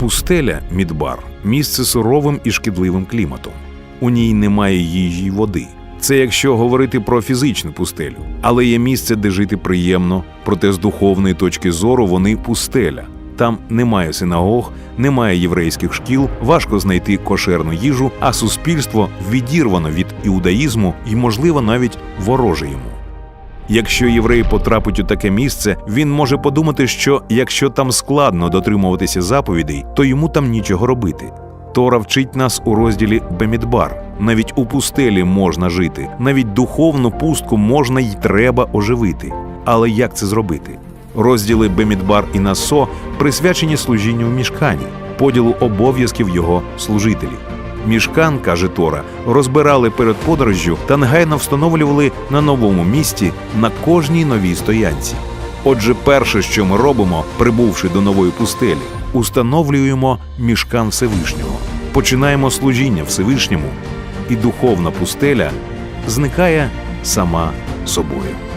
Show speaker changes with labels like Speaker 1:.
Speaker 1: Пустеля Мідбар місце суровим і шкідливим кліматом. У ній немає їжі й води. Це якщо говорити про фізичну пустелю, але є місце, де жити приємно, проте з духовної точки зору вони пустеля. Там немає синагог, немає єврейських шкіл, важко знайти кошерну їжу, а суспільство відірвано від іудаїзму і, можливо, навіть вороже йому. Якщо єврей потрапить у таке місце, він може подумати, що якщо там складно дотримуватися заповідей, то йому там нічого робити. Тора вчить нас у розділі Бемідбар. Навіть у пустелі можна жити, навіть духовну пустку можна й треба оживити. Але як це зробити? Розділи Бемідбар і Насо присвячені служінню в мішкані, поділу обов'язків його служителів. Мішкан, каже Тора, розбирали перед подорожжю та негайно встановлювали на новому місці на кожній новій стоянці. Отже, перше, що ми робимо, прибувши до нової пустелі, установлюємо мішкан Всевишнього, починаємо служіння Всевишньому, і духовна пустеля зникає сама собою.